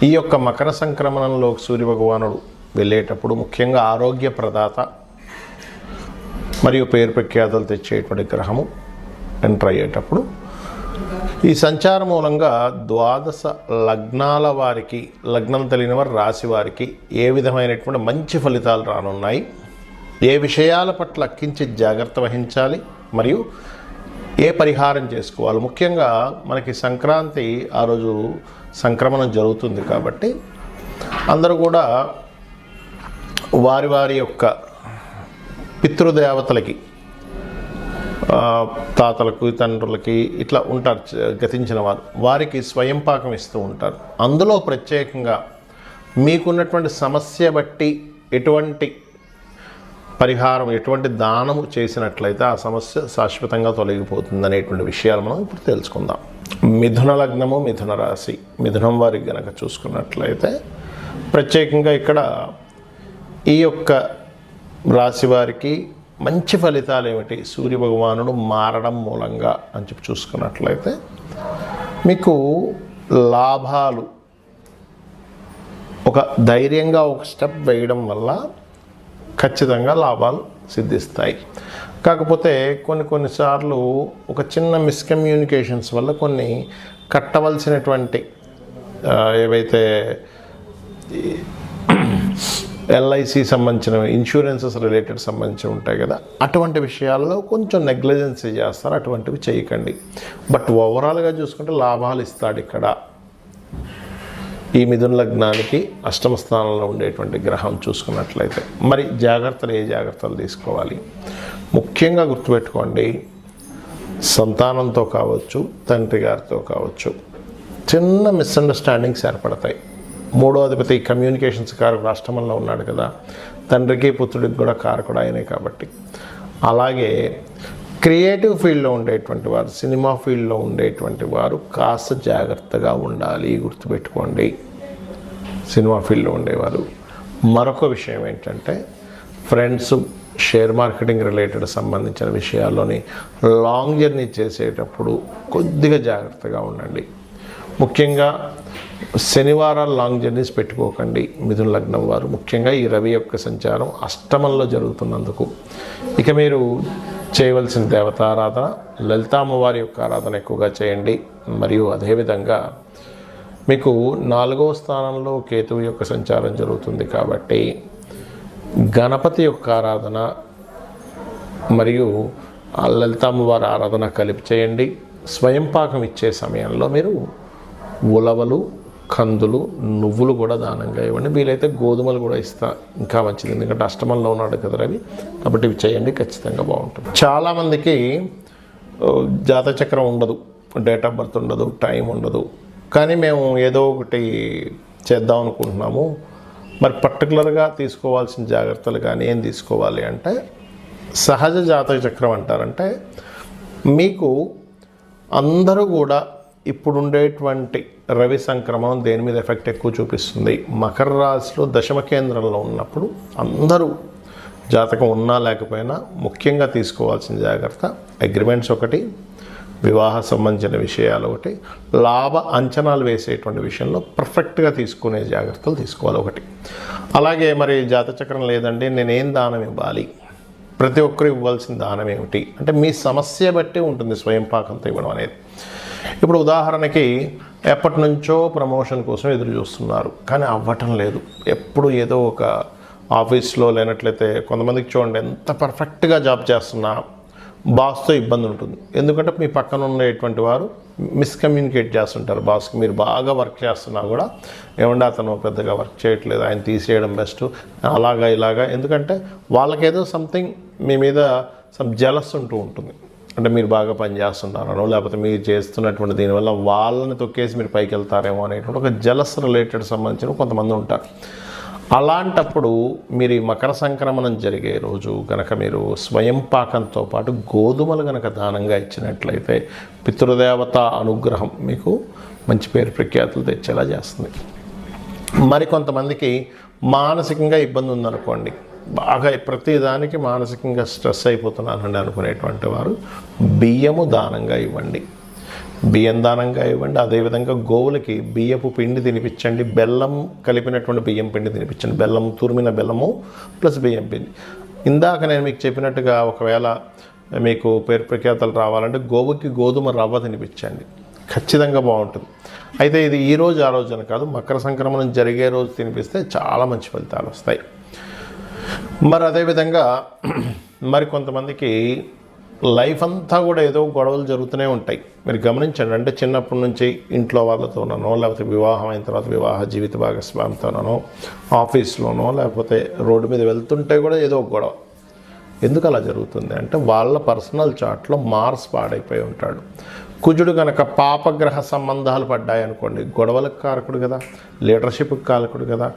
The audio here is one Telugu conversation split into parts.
ఈ యొక్క మకర సంక్రమణంలో సూర్యభగవానుడు వెళ్ళేటప్పుడు ముఖ్యంగా ఆరోగ్య ప్రదాత మరియు పేరు ప్రఖ్యాతలు తెచ్చేటువంటి గ్రహము ఎంటర్ అయ్యేటప్పుడు ఈ సంచార మూలంగా ద్వాదశ లగ్నాల వారికి లగ్నం తెలియని వారు రాశి వారికి ఏ విధమైనటువంటి మంచి ఫలితాలు రానున్నాయి? ఏ విషయాల పట్ల కించిత్ జాగ్రత్త వహించాలి? మరియు ఏ పరిహారం చేసుకోవాలి? ముఖ్యంగా మనకి సంక్రాంతి ఆ రోజు సంక్రమణం జరుగుతుంది కాబట్టి అందరూ కూడా వారి వారి యొక్క పితృదేవతలకి తాతలకు తండ్రులకి ఇట్లా ఉంటారు గతించిన వారు. వారికి స్వయం పాకం ఇస్తూ ఉంటారు. అందులో ప్రత్యేకంగా మీకున్నటువంటి సమస్య బట్టి ఎటువంటి పరిహారం ఎటువంటి దానము చేసినట్లయితే ఆ సమస్య శాశ్వతంగా తొలగిపోతుంది అనేటువంటి విషయాలు మనం ఇప్పుడు తెలుసుకుందాం. మిథున లగ్నము మిథున రాశి. మిథునం వారికి గనక చూసుకున్నట్లయితే ప్రత్యేకంగా ఇక్కడ ఈ యొక్క రాశి వారికి మంచి ఫలితాలు ఏమిటి? సూర్య భగవానుడు మారడం మూలంగా అని చెప్పి చూసుకున్నట్లయితే మీకు లాభాలు ఒక ధైర్యంగా ఒక స్టెప్ వేయడం వల్ల ఖచ్చితంగా లాభాలు సిద్ధిస్తాయి. కాకపోతే కొన్ని కొన్నిసార్లు ఒక చిన్న మిస్కమ్యూనికేషన్స్ వల్ల కొన్ని కట్టవలసినటువంటి ఏవైతే ఎల్ఐసి సంబంధించిన ఇన్సూరెన్సెస్ రిలేటెడ్ సంబంధించి ఉంటాయి కదా అటువంటి విషయాల్లో కొంచెం నెగ్లిజెన్సీ చేస్తారు అటువంటివి చేయకండి. బట్ ఓవరాల్గా చూసుకుంటే లాభాలు ఇస్తాడు ఇక్కడ. ఈ మిథున లగ్నానికి అష్టమ స్థానంలో ఉండేటువంటి గ్రహం చూసుకున్నట్లయితే. మరి జాగ్రత్తలు ఏ జాగ్రత్తలు తీసుకోవాలి? ముఖ్యంగా గుర్తుపెట్టుకోండి సంతానంతో కావచ్చు తండ్రి గారితో కావచ్చు చిన్న మిస్అండర్స్టాండింగ్స్ ఏర్పడతాయి. మూడో అధిపతి కమ్యూనికేషన్స్ కారకుడు అష్టమంలో ఉన్నాడు కదా తండ్రికి పుత్రుడికి కూడా కారకుడు ఆయనే కాబట్టి. అలాగే క్రియేటివ్ ఫీల్డ్లో ఉండేటువంటి వారు సినిమా ఫీల్డ్లో ఉండేటువంటి వారు కాస్త జాగ్రత్తగా ఉండాలి గుర్తుపెట్టుకోండి. సినిమా ఫీల్డ్లో ఉండేవారు. మరొక విషయం ఏంటంటే ఫ్రెండ్స్ షేర్ మార్కెటింగ్ రిలేటెడ్ సంబంధించిన విషయాల్లోని లాంగ్ జర్నీ చేసేటప్పుడు కొద్దిగా జాగ్రత్తగా ఉండండి. ముఖ్యంగా శనివారాలు లాంగ్ జర్నీస్ పెట్టుకోకండి. మిథున లగ్నం వారు. ముఖ్యంగా ఈ రవి యొక్క సంచారం అష్టమంలో జరుగుతున్నందుకు. ఇక మీరు చేయవలసిన దేవతారాధన లలితామ్మవారి యొక్క ఆరాధన ఎక్కువగా చేయండి. మరియు అదేవిధంగా మీకు నాలుగవ స్థానంలో కేతువు యొక్క సంచారం జరుగుతుంది కాబట్టి గణపతి యొక్క ఆరాధన మరియు లలితామ్మవారి ఆరాధన కలిపి చేయండి. స్వయం పాకం ఇచ్చే సమయంలో మీరు ఉలవలు కందులు నువ్వులు కూడా దానంగా ఇవ్వండి. వీలైతే గోధుమలు కూడా ఇస్తా. ఇంకా మంచిది. ఎందుకంటే అష్టమంలో ఉన్నాడు కదా రవి. కాబట్టి ఇవి చేయండి. ఖచ్చితంగా బాగుంటుంది. చాలామందికి ఆ, జాత చక్రం ఉండదు. డేట్ ఆఫ్ బర్త్ ఉండదు. టైం ఉండదు. కానీ మేము ఏదో ఒకటి చేద్దాం అనుకుంటున్నాము. మరి పర్టికులర్గా తీసుకోవాల్సిన జాగ్రత్తలు కానీ ఏం తీసుకోవాలి అంటే సహజ జాతక చక్రం అంటారంటే మీకు అందరూ కూడా ఇప్పుడు ఉండేటువంటి రవి సంక్రమణం దేని మీద ఎఫెక్ట్ ఎక్కువ చూపిస్తుంది? మకర రాశిలో దశమ కేంద్రంలో ఉన్నప్పుడు అందరూ జాతకం ఉన్నా లేకపోయినా ముఖ్యంగా తీసుకోవాల్సిన జాగ్రత్త అగ్రిమెంట్స్ ఒకటి వివాహ సంబంధించిన విషయాలు ఒకటి లాభ అంచనాలు వేసేటువంటి విషయంలో పర్ఫెక్ట్గా తీసుకునే జాగ్రత్తలు తీసుకోవాలి ఒకటి. అలాగే మరి జాతచక్రం లేదండి నేనేం దానం ఇవ్వాలి? ప్రతి ఒక్కరు ఇవ్వాల్సిన దానం ఏమిటి? అంటే మీ సమస్య బట్టి ఉంటుంది స్వయం పాకంతో ఇవ్వడం అనేది. ఇప్పుడు ఉదాహరణకి ఎప్పటి నుంచో ప్రమోషన్ కోసం ఎదురు చూస్తున్నారు కానీ అవ్వటం లేదు. ఎప్పుడు ఏదో ఒక ఆఫీస్లో లేనట్లయితే కొంతమందికి చూడండి ఎంత పర్ఫెక్ట్గా జాబ్ చేస్తున్నా బాస్తో ఇబ్బంది ఉంటుంది. ఎందుకంటే మీ పక్కన ఉండేటువంటి వారు మిస్కమ్యూనికేట్ చేస్తుంటారు బాస్కి. మీరు బాగా వర్క్ చేస్తున్నా కూడా ఏమంటే అతను పెద్దగా వర్క్ చేయట్లేదు ఆయన తీసేయడం బెస్ట్ అలాగా ఇలాగా. ఎందుకంటే వాళ్ళకేదో సంథింగ్ మీ మీద సమ్ జలస్ ఉంటూ ఉంటుంది. అంటే మీరు బాగా పనిచేస్తున్నారనో లేకపోతే మీరు చేస్తున్నటువంటి దీనివల్ల వాళ్ళని తొక్కేసి మీరు పైకి వెళ్తారేమో అనేటువంటి ఒక జలస్ రిలేటెడ్ సంబంధించిన కొంతమంది ఉంటారు. అలాంటప్పుడు మీరు ఈ మకర సంక్రమణం జరిగే రోజు కనుక మీరు స్వయం పాకంతో పాటు గోధుమలు కనుక దానంగా ఇచ్చినట్లయితే పితృదేవత అనుగ్రహం మీకు మంచి పేరు ప్రఖ్యాతులు తెచ్చేలా చేస్తుంది. మరి కొంతమందికి మానసికంగా ఇబ్బంది ఉందనుకోండి. బాగా ప్రతిదానికి మానసికంగా స్ట్రెస్ అయిపోతున్నానండి అనుకునేటువంటి వారు బియ్యము దానంగా ఇవ్వండి. బియ్యం దానంగా ఇవ్వండి. అదేవిధంగా గోవులకి బియ్యపు పిండి తినిపించండి. బెల్లం కలిపినటువంటి బియ్యం పిండి తినిపించండి. బెల్లం తురిమిన బెల్లము ప్లస్ బియ్యం పిండి. ఇందాక నేను మీకు చెప్పినట్టుగా ఒకవేళ మీకు పేరు ప్రఖ్యాతలు రావాలంటే గోవుకి గోధుమ రవ్వ తినిపించండి. ఖచ్చితంగా బాగుంటుంది. అయితే ఇది ఈ రోజు ఆ రోజు అని కాదు మకర సంక్రమణం జరిగే రోజు తినిపిస్తే చాలా మంచి ఫలితాలు వస్తాయి. మరి అదేవిధంగా మరి కొంతమందికి లైఫ్ అంతా కూడా ఏదో గొడవలు జరుగుతూనే ఉంటాయి. మీరు గమనించండి అంటే చిన్నప్పటి నుంచి ఇంట్లో వాళ్ళతోనో లేకపోతే వివాహం అయిన తర్వాత వివాహ జీవిత భాగస్వామితోనో ఆఫీస్లోనో లేకపోతే రోడ్డు మీద వెళ్తుంటే కూడా ఏదో గొడవ. ఎందుకు అలా జరుగుతుంది అంటే వాళ్ళ పర్సనల్ చాట్లో మార్స్ పాడైపోయి ఉంటాడు. కుజుడు కనుక పాపగ్రహ సంబంధాలు పడ్డాయనుకోండి గొడవలకు కారకుడు కదా లీడర్షిప్కి కారకుడు కదా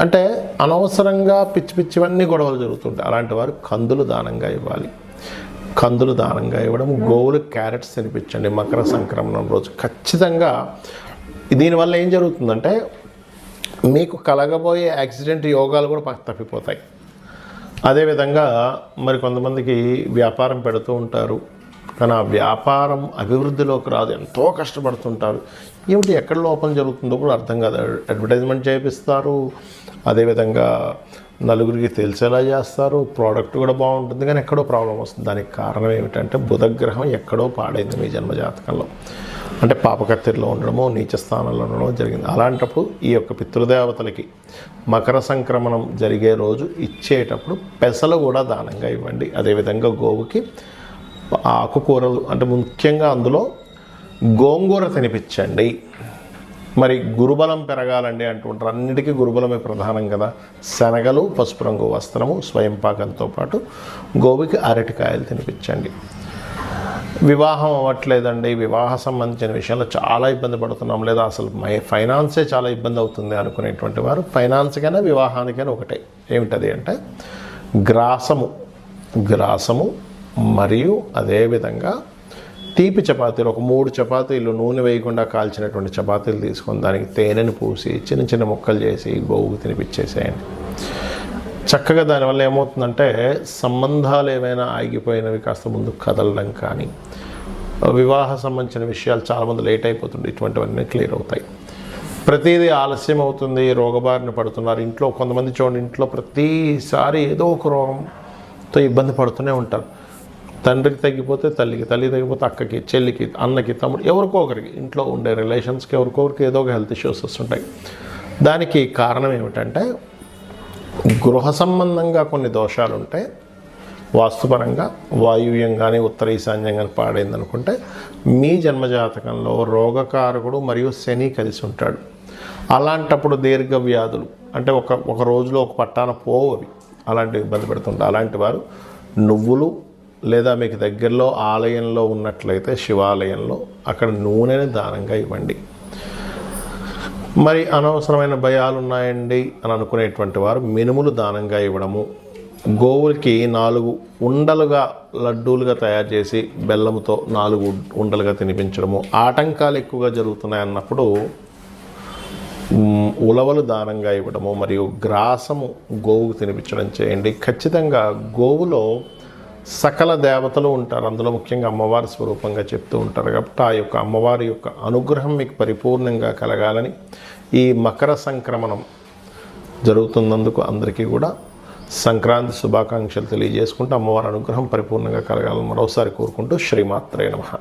అంటే అనవసరంగా పిచ్చి పిచ్చివన్నీ గొడవలు జరుగుతుంటాయి. అలాంటి వారు కందులు దానంగా ఇవ్వాలి. కందులు దానంగా ఇవ్వడం గోవులు క్యారెట్స్ తినిపించండి మకర సంక్రమణం రోజు. ఖచ్చితంగా దీనివల్ల ఏం జరుగుతుందంటే మీకు కలగబోయే యాక్సిడెంట్ యోగాలు కూడా పక్క తప్పిపోతాయి. అదేవిధంగా మరి కొంతమందికి వ్యాపారం పెడుతూ ఉంటారు. కానీ ఆ వ్యాపారం అభివృద్ధిలోకి రాదు. ఎంతో కష్టపడుతుంటారు. ఏమిటి ఎక్కడ లోపం జరుగుతుందో కూడా అర్థం కాదు. అడ్వర్టైజ్మెంట్ చేపిస్తారు. అదేవిధంగా నలుగురికి తెలిసేలా చేస్తారు. ప్రోడక్ట్ కూడా బాగుంటుంది కానీ ఎక్కడో ప్రాబ్లం వస్తుంది. దానికి కారణం ఏమిటంటే బుధగ్రహం ఎక్కడో పాడైంది మీ జన్మజాతకంలో అంటే పాపకత్తిరిలో ఉండడమో నీచ స్థానంలో ఉండడమో జరిగింది. అలాంటప్పుడు ఈ యొక్క పితృదేవతలకి మకర సంక్రమణం జరిగే రోజు ఇచ్చేటప్పుడు పెసలు కూడా దానంగా ఇవ్వండి. అదేవిధంగా గోవుకి ఆకుకూరలు అంటే ముఖ్యంగా అందులో గోంగూర తినిపించండి. మరి గురుబలం పెరగాలండి అంటుంటారు. అన్నిటికీ గురుబలమే ప్రధానం కదా. శనగలు పసుపు రంగు వస్త్రము స్వయం పాకంతో పాటు గోవికి అరటికాయలు తినిపించండి. వివాహం అవ్వట్లేదండి. వివాహ సంబంధించిన విషయంలో చాలా ఇబ్బంది పడుతున్నాం. లేదా అసలు మై ఫైనాన్సే చాలా ఇబ్బంది అవుతుంది అనుకునేటువంటి వారు ఫైనాన్స్కైనా వివాహానికైనా ఒకటే. ఏమిటది అంటే గ్రాసము. గ్రాసము మరియు అదేవిధంగా తీపి చపాతీలు ఒక మూడు చపాతీలు నూనె వేయకుండా కాల్చినటువంటి చపాతీలు తీసుకొని దానికి తేనెను పూసి చిన్న చిన్న ముక్కలు చేసి గోవుకు తినిపించేసేయండి. చక్కగా దానివల్ల ఏమవుతుందంటే సంబంధాలు ఏమైనా ఆగిపోయినవి కాస్త ముందు కదలడం కానీ వివాహ సంబంధించిన విషయాలు చాలామంది లేట్ అయిపోతుంది ఇటువంటివన్నీ క్లియర్ అవుతాయి. ప్రతిదీ ఆలస్యం అవుతుంది రోగబారిన పడుతున్నారు. ఇంట్లో కొంతమంది చూడండి ఇంట్లో ప్రతిసారి ఏదో ఒక రోగంతో ఇబ్బంది పడుతూనే ఉంటారు. తండ్రికి తగ్గిపోతే తల్లికి తల్లి తగ్గిపోతే అక్కకి చెల్లికి అన్నకి తమ్ముడు ఎవరికో ఒకరికి ఇంట్లో ఉండే రిలేషన్స్కి ఎవరికో ఒకరికి ఏదో ఒక హెల్త్ ఇష్యూస్ వస్తుంటాయి. దానికి కారణం ఏమిటంటే గృహ సంబంధంగా కొన్ని దోషాలు ఉంటాయి వాస్తుపరంగా వాయువ్యం కానీ ఉత్తర ఈశాన్యం కానీ పాడైంది అనుకుంటే మీ జన్మజాతకంలో రోగకారకుడు మరియు శని కలిసి ఉంటాడు. అలాంటప్పుడు దీర్ఘ వ్యాధులు అంటే ఒక ఒక రోజులో ఒక పట్టాన పోవు అవి. అలాంటివి ఇబ్బంది పెడుతుంటాయి అలాంటి వారు నువ్వులు లేదా మీకు దగ్గరలో ఆలయంలో ఉన్నట్లయితే శివాలయంలో అక్కడ నూనెని దానంగా ఇవ్వండి. మరి అనవసరమైన భయాలు ఉన్నాయండి అని అనుకునేటువంటి వారు మినుములు దానంగా ఇవ్వడము గోవులకి నాలుగు ఉండలుగా లడ్డూలుగా తయారు చేసి బెల్లముతో నాలుగు ఉండలుగా తినిపించడము ఆటంకాలు ఎక్కువగా జరుగుతున్నాయి అన్నప్పుడు ఉలవలు దానంగా ఇవ్వడము మరియు గ్రాసము గోవుకు తినిపించడం చేయండి. ఖచ్చితంగా గోవులో సకల దేవతలు ఉంటారు. అందులో ముఖ్యంగా అమ్మవారి స్వరూపంగా చెప్తూ ఉంటారు కాబట్టి ఆ యొక్క అమ్మవారి యొక్క అనుగ్రహం మీకు పరిపూర్ణంగా కలగాలని ఈ మకర సంక్రమణం జరుగుతున్నందుకు అందరికీ కూడా సంక్రాంతి శుభాకాంక్షలు తెలియజేసుకుంటూ అమ్మవారి అనుగ్రహం పరిపూర్ణంగా కలగాలని మరోసారి కోరుకుంటూ శ్రీమాత్రే నమః.